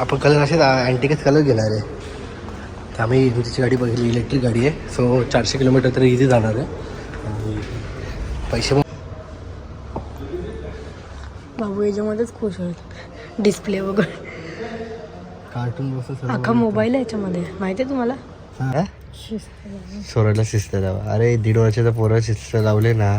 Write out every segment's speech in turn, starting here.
आपण कलर असेच अँटिकच कलर घेणार आहे. तर आम्ही तिची गाडी बघितली इलेक्ट्रिक गाडी आहे. सो चारशे किलोमीटर तरी इझी जाणार आहे. आणि पैसे बाबू याच्यामध्येच खुश होईल. डिस्प्ले वगैरे. कार्टून अख्खा मोबाईल आहे याच्यामध्ये. माहिती आहे तुम्हाला? सोरायला शिस्त लावा. अरे दीड वर्षाचा पोरं शिस्त लावले ना.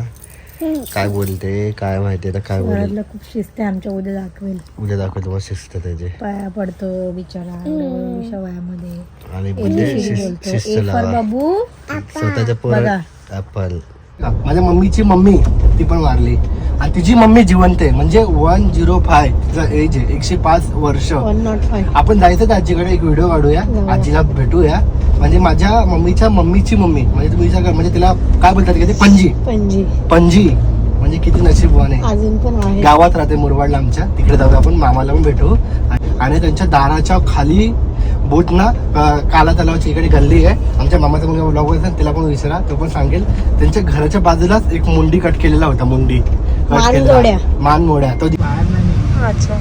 काय बोलते? काय माहिती आता काय बोलेल घरातलं खूप शिस्त आहे आमच्या उद्या दाखवेल. उद्या दाखवतो तुम्हाला शिस्त त्याचे. पाया पडतो बिचारा एवढ्या वयामध्ये आणि म्हणजे ABCD शिस्त बोलतो. शिस्त ए फॉर लावा बाबू. स्वतःच्या पोरं बघा. ऍपल. माझ्या मम्मीची मम्मी ती पण वारली. आणि तिची मम्मी जिवंत आहे म्हणजे वन झिरो फाय एज आहे एकशे पाच वर्ष. आपण जायचं तर आजीकडे? एक व्हिडिओ काढूया. आजीला भेटूया. म्हणजे माझ्या मम्मीच्या मम्मीची मम्मी म्हणजे तुम्ही विचार म्हणजे तिला काय बोलतात की ती? पणजी. पणजी. पणजी. म्हणजे किती नशीबवान आहे. गावात राहते मुरबाडला आमच्या. तिकडे जाऊ आपण मामाला पण भेटू. आणि त्यांच्या दाराच्या खाली बोट ना काला तलावाची इकडे गल्ली आहे. आमच्या मामाचा मुलगा ब्लॉग असेल तिला पण विचारा तो पण सांगेल. त्यांच्या घराच्या बाजूलाच एक मुंडी कट केलेला होता मुंडी. कट मानमोड्या. मान मोड्या तो अच्छा.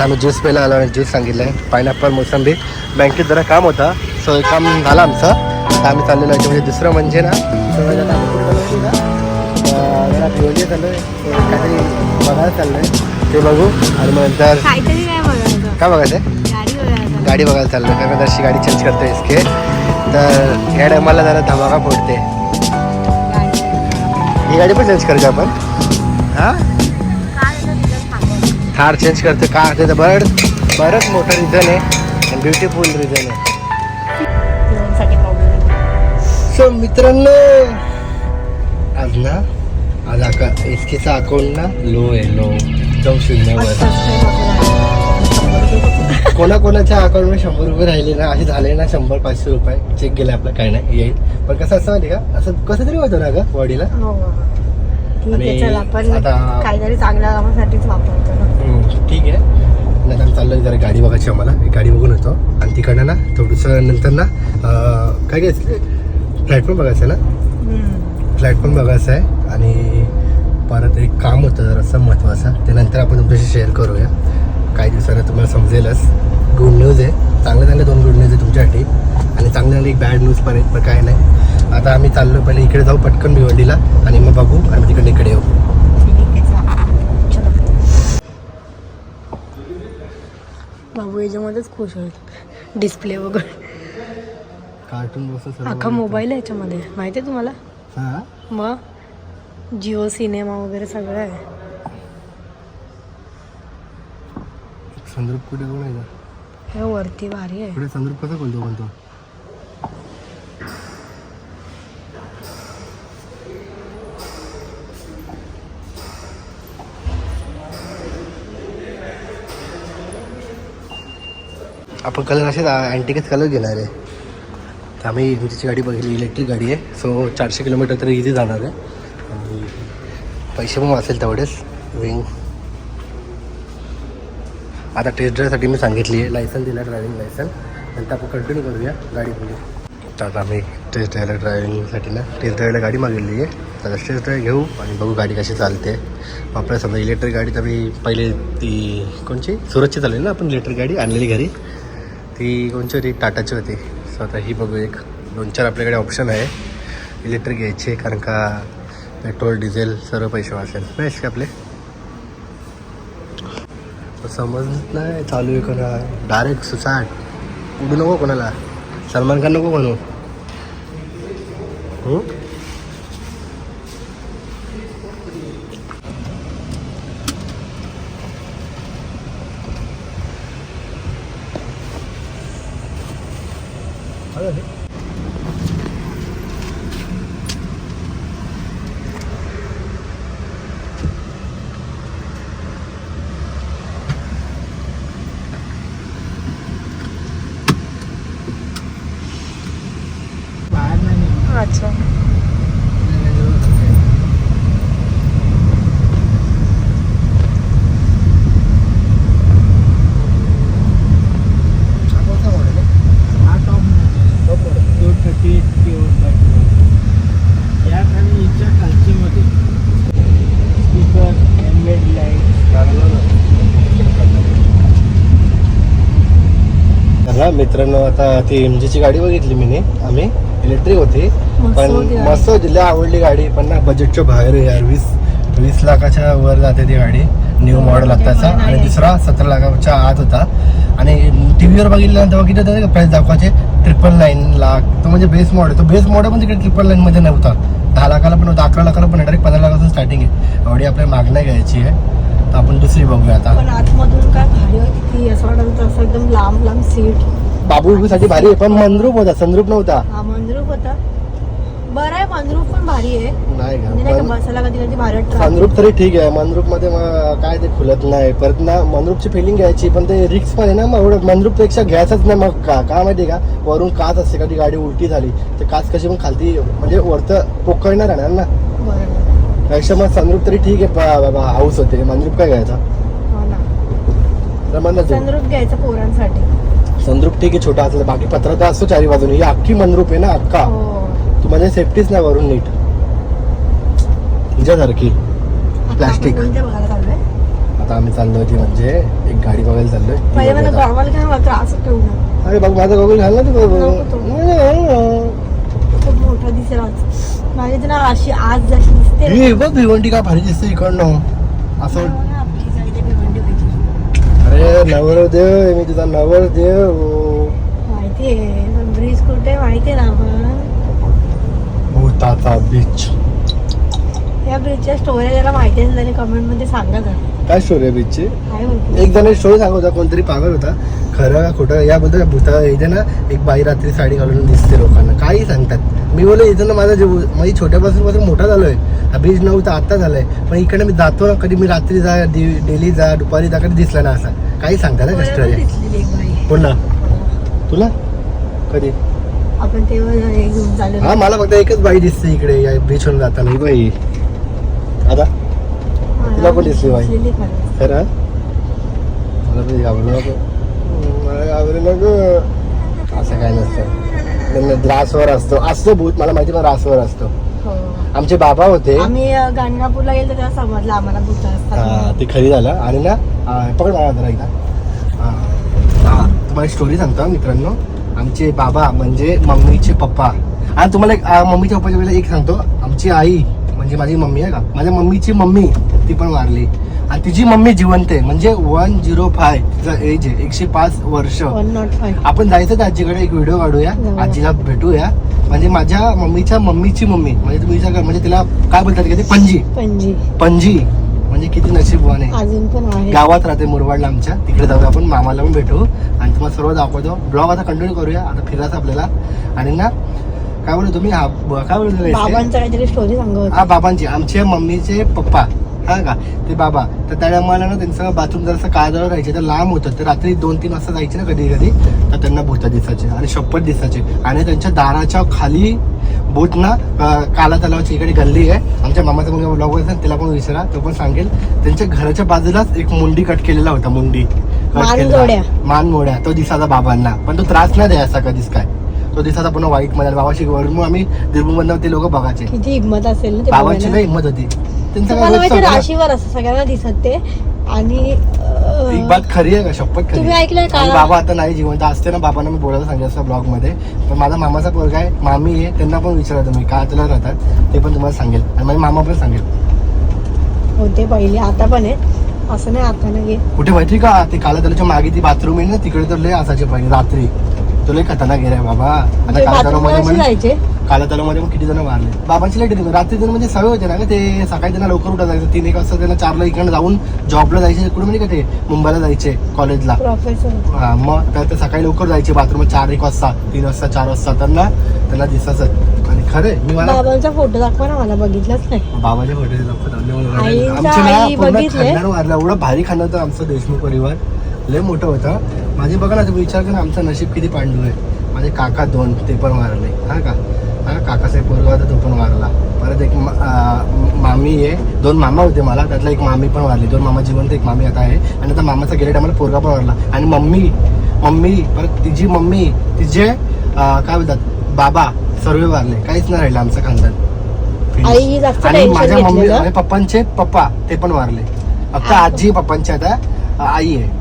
आम्ही ज्यूस प्यायला आलो आणि ज्यूस सांगितलंय. पायनॅपल मोसंबी. बँकेत जरा काम होता. सो काम झालं आमचं. आता आम्ही चाललेलो आहे म्हणजे दुसरं म्हणजे ना जरा काहीतरी बघायला चाललंय. ते बघू. आणि मग नंतर काय बघायचं. काय बघायचं. गाडी बघायला चाललोय. कारण मी अशी गाडी चेंज करतोय इसके. तर या टायमाला जरा धमाका फोडते. ही गाडी पण चेंज करायची आपण. हां? थार चेंज करते का? बरं. बरंच मोठं रिझन आहे. ब्युटिफुल रिझन आहे. सो मित्रांनो. आज ना आज आका एस केचा अकाउंट ना? लो आहे लो. जाऊ शून्यावर. कोणाकोणाच्या अकाउंटमध्ये शंभर रुपये राहिले ना? असे झाले ना शंभर पाचशे रुपये. चेक गेले आपलं काय नाही येईल. पण कसं असं माहिती का? असं कसं तरी होतं ना ग बॉडीला हो. ठीक आणि आहे चल आपण आता- काहीतरी चांगल्या कामासाठीच वापरतो ना. ठीक आहे. नाही आम्ही चाललो जरा गाडी बघायची आम्हाला. एक गाडी बघून येतो. आणि तिकडनं ना थोडंसं नंतर ना काय घ्यायचं? प्लॅटफॉर्म बघायचं आहे ना? प्लॅटफॉर्म बघायचं आहे आणि परत एक काम होतं जरासं महत्त्वाचं ते नंतर आपण तुमच्याशी शेअर करूया. काही दिवसानं तुम्हाला समजेलच. गुड न्यूज आहे. चांगले चांगले दोन गुड न्यूज आहे तुमच्यासाठी. आणि चांगले चांगले एक बॅड न्यूज पण आहेत पण काय नाही. आता आम्ही चाललो पहिले इकडे जाऊ पटकन भिवंडीला आणि मग बघू आणि तिकडे इकडे येऊ. बाबू याच्यामध्येच खुश होईल. डिस्प्ले वगैरे. कार्टून बस अख्खा मोबाईल आहे याच्यामध्ये. माहिती आहे तुम्हाला? हां? मग? जिओ सिनेमा वगैरे सगळं आहे. संदर्भ कुठे कोण आहे हे वरती भारी आहे. पुढे संदर्भ कसा कोणतो कोणतो आपण कलर असेच अँटिकच कलर घेणार आहे. तर आम्ही तिची गाडी बघितली इलेक्ट्रिक गाडी आहे. सो चारशे किलोमीटर तरी इझी जाणार आहे. आणि पैसे पण वाचेल तेवढेच. विंग आता टेस्ट ड्राईव्हसाठी मी सांगितली आहे. लायसन दिला ड्रायव्हिंग लायसन नंतर आपण कंटिन्यू करूया गाडी पुढे. तर आता आम्ही टेस्ट ड्रायव्हला ड्रायव्हिंगसाठी ना टेस्ट ड्रायव्हला गाडी मागवली आहे. तर टेस्ट ड्राईव्ह घेऊ आणि बघू गाडी कशी चालते. आपल्या समजा इलेक्ट्रिक गाडी तर मी पहिले ती कोणची? सुरतची चालली ना आपण इलेक्ट्रिक गाडी आणलेली घरी. ती कोणची होती? टाटाची होती. सो आता ही बघू एक दोन चार आपल्याकडे ऑप्शन आहे. इलेक्ट्रिक घ्यायची कारण का पेट्रोल डिझेल सर्व पैसे वाचेल. बेस्ट का आपले? समजत नाही चालू आहे कोणा डायरेक्ट सुसाट. उडू नको कोणाला? सलमान खान नको म्हणू हं? अच्छा हा कोणता model आहे? हा top model. मित्रांनो आता ती एम जीची गाडी बघितली मी आम्ही. इलेक्ट्रिक होती. पण. मस्त होती लय आवडली गाडी. पण ना बजेटच्या बाहेर आहे यार वीस वीस लाखाच्या वर जाते ती गाडी न्यू मॉडेल पण आणि. दुसरा सतरा लाखाच्या आत होता. आणि टी व्हीवर बघितलं तेव्हा किती होतं प्राइस दाखवायचे ट्रिपल नाईन लाख. तो म्हणजे बेस मॉडेल तो बेस मॉडेल पण तिकडे ट्रिपल नाईन मध्ये नव्हता. दहा लाखाला पण होता अकरा लाखाला पण डायरेक्ट पंधरा लाखापासून स्टार्टिंग आहे. एवढी आपल्याला मागण्या घ्यायची आहे. तर आपण दुसरी बघूया आता. आतमधून काय भारी असं वाटत असं एकदम लांब लांब सीट बाबू साठी भारी आहे पण मंद्रूप होता संद्रूप नव्हता. हा मंद्रूप होता. बरं आहे मंद्रूप पण भारी आहे. नाही म्हणजे नाही का का पण बसायला कधी कधी. मंद्रूप तरी ठीक आहे मंद्रूपमध्ये काय ते खुलत नाही. परत ना मंद्रूपची फिलिंग घ्यायची पण ते रिक्स पण आहे ना मग एवढं मंद्रूपपेक्षा घ्यायचंच नाही. मग का काय माहिती का? वरून काच असते कधी गाडी उलटी झाली तर काच कशी पण खालती म्हणजे वरतं पोकळणार राहणार ना? बरं. त्यापेक्षा मग संद्रूप तरी ठीक आहे हाऊस होते. मंद्रूप काय घ्यायचा? हो ना. तर. संद्रूप घ्यायचं पोरांसाठी. संद्रूप ठीक आहे छोटा असला बाकी पत्रा तर असतो चारी बाजूने. ही अख्खी मंद्रूप आहे ना अख्खा. हो. तू म्हणजे सेफ्टीच नाही वरून नीट. हिच्यासारखी आलोय आता आम्ही चाललोय ती म्हणजे एक गाडी बघायला चाललोय. ती अरे बघ माझा गॉगल घाल ना तू नको ना, हे बघ भिवंडी का भारी दिसते इकडनं. असं मला आपली सगळी ते भिवंडी पाहिजे. अरे नवरदेव मी तुझा नवरदेव. माहितीये पण ब्रिज कुठे माहितीये ना आपण? भूताचा बीच या ब्रिजच्या स्टोरी ज्याला माहिती असेल त्याने कमेंटमध्ये सांगा जरा. काय स्टोरी आहे बीचची एक जण स्टोरी सांगत होता कोणतरी पागल होता. खरं का खोटं? याबद्दल भूता इथे ना. एक बाई रात्री साडी घालून दिसते लोकांना. काही सांगतात. मी बोललो इथं ना माझा जीव माझी छोट्यापासून पासून मोठा झालोय. हा बीच नव्हता आता झालाय. पण इकडे मी जातो ना कधी मी रात्री जा डेली जा दुपारी जा कधी दिसला ना असा. काही सांगता ना बाई? पुन्हा तुला? कधी? आपण तेव्हा हे हा मला फक्त एकच बाई दिसते इकडे या बीचवर जाताना. ही बाई. आता? तुला पण दिसली बाई? खरं. खरं? मला पण घाबरू नको असं काय नसतं. रासवर असतो. असतो भूत मला माहिती पण रासवर असतो. हो. आमचे बाबा होते. आम्ही गाणगापूरला गेलो तेव्हा समजलं आम्हाला भूत असतात ते खरी झालं. आणि ना पकड मला जरा एकदा. तुम्हाला स्टोरी सांगतो मित्रांनो. आमचे बाबा म्हणजे मम्मीचे पप्पा. आणि तुम्हाला मम्मीच्या पप्पाच्या वेळेला एक सांगतो. आमची आई म्हणजे माझी मम्मी आहे का? माझ्या मम्मीची मम्मी ती पण वारली. आणि तिची मम्मी जिवंत आहे. म्हणजे वन झिरो फाय तिचं एज आहे. एकशे पाच वर्ष. आपण जायचं तर आजीकडे एक व्हिडिओ काढूया. आजीला भेटूया. म्हणजे माझ्या मम्मीच्या मम्मीची मम्मी. म्हणजे तुम्ही विचार म्हणजे तिला काय बोलतात की ते? पणजी. पणजी. पणजी. म्हणजे किती नशीबवान आहे. गावात राहते मुरबाडला आमच्या. तिकडे जाऊया आपण. मामाला पण भेटू. आणि तुम्हाला सर्व दाखवतो. ब्लॉग आता कंटिन्यू करूया. आता फिरायचं आपल्याला. आणि ना काय बोलतो तुम्ही? हा ब- काय बोलतो त्याला? बाबांचं काहीतरी स्टोरी सांगत हा बाबांची आमच्या मम्मीचे पप्पा. हा का? ते बाबा. तर त्या मला ना त्यांचं बाथरूम जरासं काळजावर राहायचे तर लांब होतं. तर रात्री दोन तीन वाजता जायचे ना कधी कधी तर त्यांना भूत दिसायचे आणि शपथ दिसायचे. आणि त्यांच्या दाराच्या खाली बोट ना अं, काला तलावाची इकडे गल्ली आहे. आमच्या मामाचा मुलगा ब्लॉग असेल त्याला पण विचारा. तो पण सांगेल. त्यांच्या घराच्या बाजूलाच एक मुंडी कट केलेला होता मुंडी. मान मोड्या तो दिसाचा बाबांना. पण तो त्रास नाही द्यायचा कधीच काय. तो दिसाचा पुन्हा वाईटमध्ये बाबाशी मग आम्ही दिरबुंबंद ते लोक बघायचे. किती हिंमत असेल ना ते बाबांची बघायला. लई हिंमत होती. त्यांचं काय तुम्हाला माहिती रोजचं होतं ना. राशीवर असं सगळ्यांना दिसत ते. आणि अं, एक बात खरी आहे का? शपथ खरी तुम्ही ऐकलंय का? आणि बाबा आता नाही जिवंत असते ना बाबांना मी बोलायला सांगितलं असतं ब्लॉगमध्ये पण माझा मामाचा पोरगा आहे मामी आहे त्यांना पण विचारा तुम्ही का तुला राहतात ते पण तुम्हाला सांगेल. आणि माझी मामा पण सांगेल. होते पहिले आता पण आहे. असं नाही आता नाही. कुठे माहिती का? ते काला त्याच्यामागे ती बाथरूम आहे ना तिकडे तर लय असायचे पहिले रात्री. तो लय खतरनाक गेलाय बाबा. आता काला बाथरूममध्ये असे म्हणे- जायचे? काला तलामध्ये मग किती जण मारले बाबांची लाइट येते रात्री जण म्हणजे सवय होते ना का ते. सकाळी त्यांना लवकर उठा जायचं. तीन एक वाजता त्यांना चारला इकडे जाऊन जॉबला जायचे. कुठे म्हणजे का ते? मुंबईला जायचे कॉलेजला हा मग काय ते सकाळी लवकर जायचे. बाथरूम चार एक वाजता. तीन वाजता चार वाजता. त्यांना त्यांना दिसायचं. आणि खरे मी मला बाबांचा फोटो दाखवा ना मला. बघितलंच नाही. बाबाच्या फोटो दाखवत आले मला. आईचा आमचं ना आई पूर्ण बघितलंय? खानदान वारलं एवढं भारी खाणं होतं आमचं देशमुख परिवार. लय मोठं होतं. माझे बघा ना तुम्ही विचार करा आमचं नशीब किती पांडू आहे. माझे काका दोन ते पण मारले हा का? हा काकाचा पोरगा होता तो पण मारला परत एक मामी आहे. दोन मामा होते मला त्यातला एक मामी पण वारली. दोन मामा जिवंत एक मामी आता आहे. आणि आता मामाचा गेल्या टायमाला पोरगा पण वारला. आणि मम्मी मम्मी परत तिची मम्मी तिचे काय बोलतात बाबा सर्व वारले. काहीच नाही राहिलं आमचं खानदान. आणि माझ्या मम्मी आणि पप्पांचे पप्पा ते पण वारले. फक्त आजी पप्पांची आता आई आहे.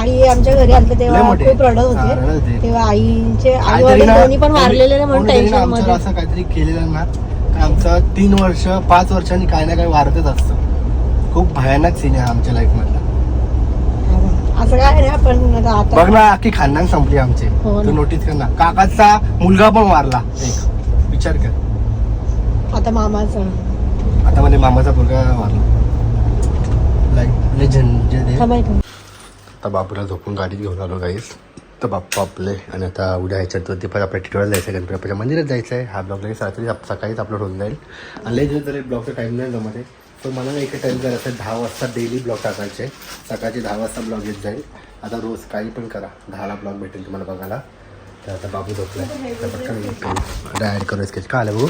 आई आमच्या घरी लय तेव्हा. खूप रडत होते. तेव्हा आईचे आई वडील दोन्ही पण वारलेले म्हणून टेन्शनमध्ये. असं काहीतरी केलेलं ना आमचं तीन वर्ष पाच वर्षांनी काही ना काही वाढतच असतं. खूप भयानक सीन आहे आमच्या लाईफ मधला. असं काय नाही पण आता बघ ना अख्खी खानदान संपली आमची. हो. तू नोटीस कर ना. काकाचा मुलगा पण मारला एक विचार कर. आता मामाचं. आता मध्ये मामाचा मुलगा मारला लाईक लेजंड आत्ता आता बापूला झोपून गाडीत घेऊन आलो गाईस तर बाप्पा आपले आणि आता उद्या ह्याच्यात पण आपल्या टिटवाला जायचं आहे गणपती मंदिरात जायचं आहे. हा ब्लॉग लगेच रात्री सकाळीच अपलोड होऊन जाईल. आणि लई दिवस तरी ब्लॉगचा टाईम नाही जमते आहे तर मला ना एका टाईम करायचं आहे दहा वाजता डेली ब्लॉग टाकायचे सकाळचे दहा वाजता ब्लॉग येत जाईल. आता रोज काही पण करा. दहाला ब्लॉग भेटेल तुम्हाला बघायला. तर आता बाबू झोपला तर पटकन ॲड करू. स्केच का आलं भाऊ?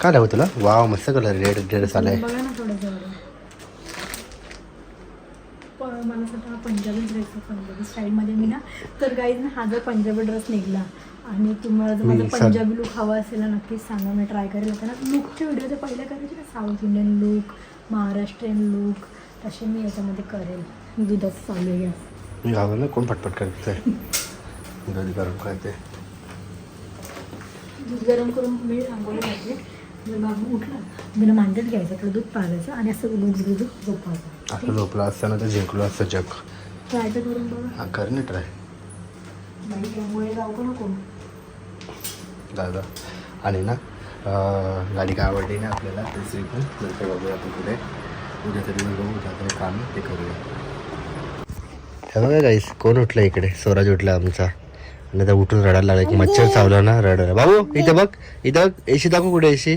काय आलं भाऊ तुला? वाव मस्त कलर रेड ड्रेस आला आहे मला स्वतः पंजाबी ड्रेस पंजाबी स्टाईलमध्ये मी ना तर काही ना हा जर पंजाबी ड्रेस निघला आणि तुम्हाला जर माझा पंजाबी लुक हवा असेल ना नक्कीच सांगा. मी ट्राय करेल आता ना. लुकचे व्हिडिओ जे पहिले करायचे ना south Indian look Maharashtrian look तसे मी याच्यामध्ये करेल. दुधाचं चालू मी घाबरलं कोण पटपट करते दूध गरम करते दूध गरम करून मी रांगोळी जर बाबू उठला त्याला मांडत घ्यायचं थोडं दूध पाजायचं आणि असं झोपायचं झोपलं असताना तर जिंकलो असतं जग. ट्राय तर करून बघा. हा कर ना ट्राय नाही त्यामुळे जाऊ का नको? दादा आणि ना अं, गाडी काय आवडली ना आपल्याला दुसरी पण. नंतर बघूया आपण पुढे. उद्या तरी बघू उद्या तरी काम ते करूया. हे बघा गाईस कोण उठलं इकडे? स्वराज उठला आमचा. आणि आता उठून रडायला लागला की मच्छर चावला ना रडायला. बाबू इथं बघ इथं बघ एशी दाखव कुठे एशी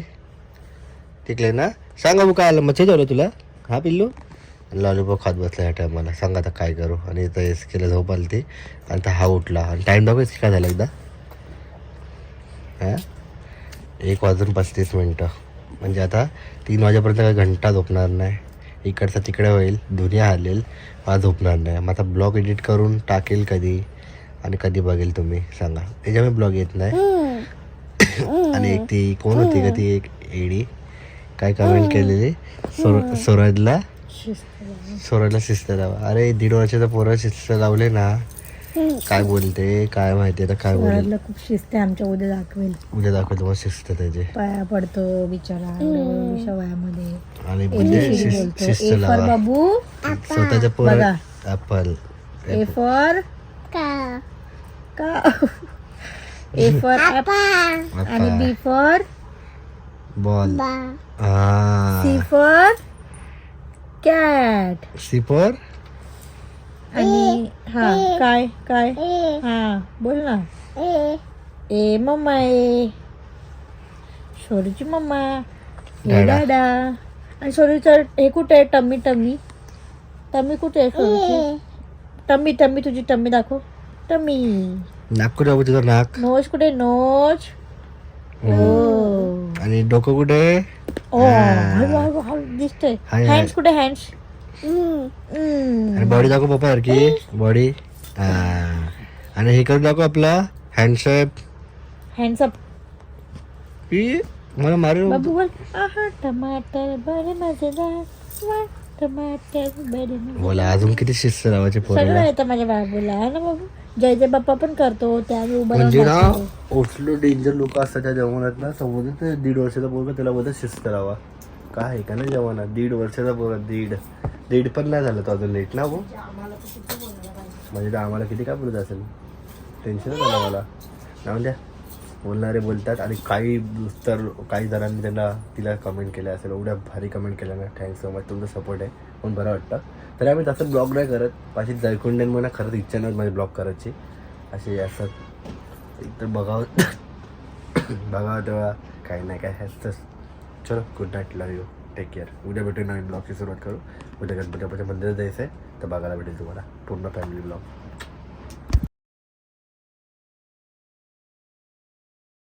तिकडे ना? सांग बाबू काय आलं? मच्छर चावलं तुला? हा पिल्लू? लॉलीपॉप खात बसला या टायमाला सांग आता काय करू? आणि इथं एस केला झोप आली ती आणि हा उठला. आणि टाईम एस काय झाला एकदा? हां? एक वाजून पस्तीस मिनटं. म्हणजे आता तीन वाजेपर्यंत काही घंटा झोपणार नाही. इकडचं तिकडे होईल. दुनिया हलेल. मला झोपणार नाही. मग आता ब्लॉग एडिट करून टाकेल कधी? आणि कधी बघेल तुम्ही? सांगा. त्याच्यामुळे ब्लॉग येत नाही. आणि एक ती कोण होती का ती? एक एडी काय कमेंट केलेली? सोर सोराजला? सोराजला शिस्त लावा अरे दीड वर्षाचा पोरं शिस्त लावले ना. काय बोलते? काय माहिती आता काय बोलेल? घरातलं खूप शिस्त आहे आमच्या उद्या दाखवेल. उद्या दाखवतो मग शिस्त त्याचे. पाया पडतो बिचारा एवढ्या वयामध्ये आणि म्हणजे शिस्त बोलतो. शिस्त ए फॉर लावा. बाबू. स्वतःच्या पोर. ऍपल ए फॉर का? ए फॉर आणि बी फॉर बॉल. हा C for cat. C for आणि हा काय काय? हा बोल ना. ए. Mamma A. शोरूची मम्मा. ए डाडा. डाडा. आणि शोरूचं हे कुठे आहे? Tummy tummy. टम्मी कुठे आहे शोरूची टम्मी टम्मी तुझी टम्मी दाखव. टम्मी. नाक कुठे तुझं नाक. नोज कुठे? आहे? नोज ओ आणि डोकं कुठे? ओ हळू हळू हळू दिसतंय. Hi, hi. हँड्स कुठे हँड्स आणि बॉडी दाखव पप्पा की. बॉडी आणि हे करून दाखव आपला हँडशेप हँड्स अप मला मारू बाबू बोल. आहा टमाटर बरे मजेदार वा टमाटर बरे मजेदार बोला अजून किती शिस्त लावायचे सगळं पोराला येतं माझ्या बाबूला है ना बाबू? जय जय बाप्पा पण करतो त्यावेळी उभा राहून म्हणजे ना दाखवतो. ओसलो डेंजर लोक असतात त्या जवानात ना समोरून ते दीड वर्षाचा पोरगा त्याला बोलतात शिस्त लावा काय आहे का ना जवानात? दीड वर्षाचा पोरगा दीड. दीड पण नाही झालं तो अजून लेट ना हो? म्हणजे ते आम्हाला किती काय बोलत असेल? टेन्शनच आलं मला नाव द्या. बोलणारे बोलतात आणि काही तर काही जणांनी त्यांना तिला कमेंट केल्या असेल एवढ्या भारी कमेंट केल्या ना थँक्स सो मच तुमचा सपोर्ट आहे. पण बरं वाटतं. तरी आम्ही तसं ब्लॉग नाही करत. माझी जयकुंडेन मला खरंच इच्छा नाही माझी ब्लॉग करायची. असे असं एकतर बघावं बघावं तेव्हा काही नाही काय असतंच चलो good night love you take care उद्या भेटून नवीन ब्लॉगची सुरुवात करू. उद्या गणपती बाप्पाच्या मंदिरात जायचं आहे तर बघायला भेटेल तुम्हाला. पूर्ण फॅमिली ब्लॉग